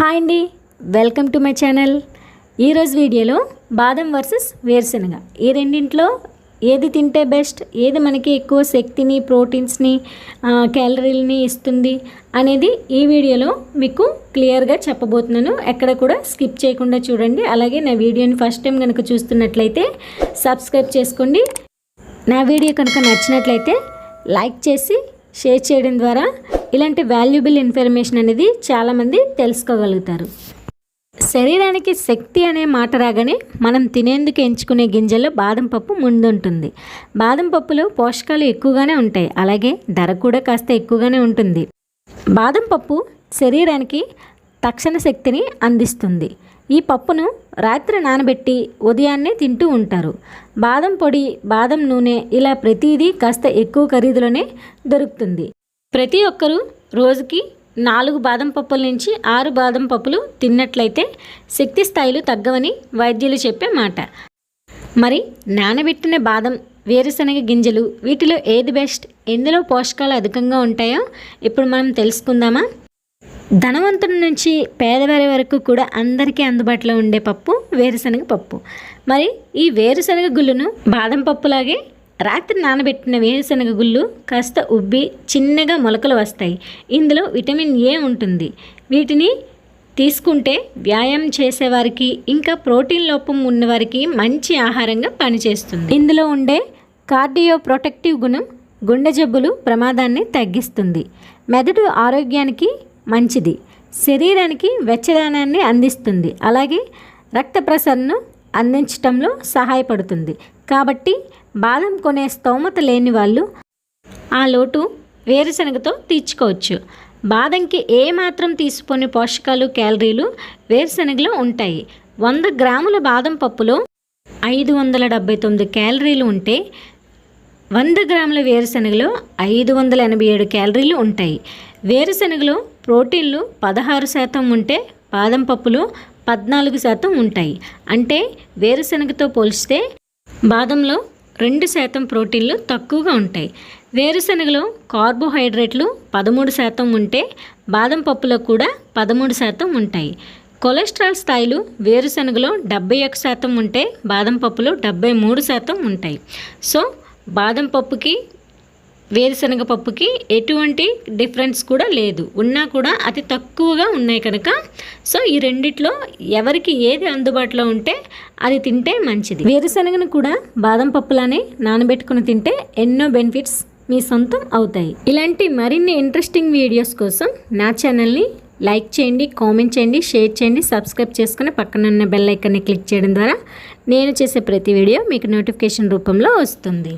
Hi అండి. Welcome to my channel. ఈరోజు వీడియోలో బాదం వర్సెస్ వేరుశనగ. ఈ రెండింట్లో ఏది తింటే బెస్ట్ ఏది మనకి ఎక్కువ శక్తిని ప్రోటీన్స్ని క్యాలరీలని ఇస్తుంది అనేది ఈ వీడియోలో మీకు క్లియర్గా చెప్పబోతున్నాను. ఎక్కడ కూడా స్కిప్ చేయకుండా చూడండి. అలాగే నా వీడియోని ఫస్ట్ టైం కనుక చూస్తున్నట్లయితే సబ్స్క్రైబ్ చేసుకోండి. నా వీడియో కనుక నచ్చినట్లయితే లైక్ చేసి షేర్ చేయడం ద్వారా ఇలాంటి వాల్యుబుల్ ఇన్ఫర్మేషన్ అనేది చాలామంది తెలుసుకోగలుగుతారు. శరీరానికి శక్తి అనే మాట రాగానే మనం తినేందుకు ఎంచుకునే గింజల్లో బాదం పప్పు ముందుంటుంది. బాదం పప్పులో పోషకాలు ఎక్కువగానే ఉంటాయి. అలాగే ధర కూడా కాస్త ఎక్కువగానే ఉంటుంది. బాదం పప్పు శరీరానికి తక్షణ శక్తిని అందిస్తుంది. ఈ పప్పును రాత్రి నానబెట్టి ఉదయాన్నే తింటూ ఉంటారు. బాదం పొడి బాదం నూనె ఇలా ప్రతిదీ కాస్త ఎక్కువ ఖరీదులోనే దొరుకుతుంది. ప్రతి ఒక్కరూ రోజుకి నాలుగు బాదం పప్పుల నుంచి ఆరు బాదం పప్పులు తిన్నట్లయితే శక్తి స్థాయిలు తగ్గవని వైద్యులు చెప్పే మాట. మరి నానబెట్టిన బాదం వేరుశనగ గింజలు వీటిలో ఏది బెస్ట్? ఎందులో పోషకాలు అధికంగా ఉంటాయో ఇప్పుడు మనం తెలుసుకుందామా? ధనవంతుల నుంచి పేదవారి వరకు కూడా అందరికీ అందుబాటులో ఉండే పప్పు వేరుశనగ పప్పు. మరి ఈ వేరుశనగ గుళ్ళును బాదం పప్పులాగే రాత్రి నానబెట్టిన వేరుశనగ గుళ్ళు కాస్త ఉబ్బి చిన్నగా మొలకలు వస్తాయి. ఇందులో విటమిన్ ఏ ఉంటుంది? వీటిని తీసుకుంటే వ్యాయామం చేసేవారికి ఇంకా ప్రోటీన్ లోపం ఉన్నవారికి మంచి ఆహారంగా పనిచేస్తుంది. ఇందులో ఉండే కార్డియో ప్రొటెక్టివ్ గుణం గుండె జబ్బులు ప్రమాదాన్ని తగ్గిస్తుంది. మెదడు ఆరోగ్యానికి మంచిది. శరీరానికి వెచ్చదనాన్ని అందిస్తుంది. అలాగే రక్త ప్రసరణను అందించటంలో సహాయపడుతుంది. కాబట్టి బాదం కొనే స్తోమత లేని వాళ్ళు ఆ లోటు వేరుశనగతో తీర్చుకోవచ్చు. బాదంకి ఏ మాత్రం తీసుకొని పోషకాలు క్యాలరీలు వేరుశనగలో ఉంటాయి. వంద గ్రాముల బాదం పప్పులో ఐదు వందల డెబ్బై తొమ్మిది క్యాలరీలు ఉంటే వంద గ్రాముల వేరుశనగలో ఐదు వందల ఎనభై ఏడు క్యాలరీలు ఉంటాయి. వేరుశనగలో ప్రోటీన్లు పదహారు శాతం ఉంటే బాదం పప్పులో పద్నాలుగు శాతం ఉంటాయి. అంటే వేరుశనగతో పోల్చితే బాదంలో రెండు శాతం ప్రోటీన్లు తక్కువగా ఉంటాయి. వేరుశనగలో కార్బోహైడ్రేట్లు పదమూడు శాతం ఉంటే బాదం పప్పులో కూడా పదమూడు శాతం ఉంటాయి. కొలెస్ట్రాల్ స్థాయిలు వేరుశనగలో డెబ్బై ఒక శాతం ఉంటే బాదం పప్పులో డెబ్బై మూడు శాతం ఉంటాయి. సో బాదం పప్పుకి వేరుశనగ పప్పుకి ఎటువంటి డిఫరెన్స్ కూడా లేదు. ఉన్నా కూడా అతి తక్కువగా ఉన్నాయి కనుక. సో ఈ రెండిట్లో ఎవరికి ఏది అందుబాటులో ఉంటే అది తింటే మంచిది. వేరుశనగను కూడా బాదం పప్పులానే నానబెట్టుకుని తింటే ఎన్నో బెనిఫిట్స్ మీ సొంతం అవుతాయి. ఇలాంటి మరిన్ని ఇంట్రెస్టింగ్ వీడియోస్ కోసం నా ఛానల్ని లైక్ చేయండి కామెంట్ చేయండి షేర్ చేయండి సబ్స్క్రైబ్ చేసుకుని పక్కన ఉన్న బెల్ ఐకాన్ని క్లిక్ చేయడం ద్వారా నేను చేసే ప్రతి వీడియో మీకు నోటిఫికేషన్ రూపంలో వస్తుంది.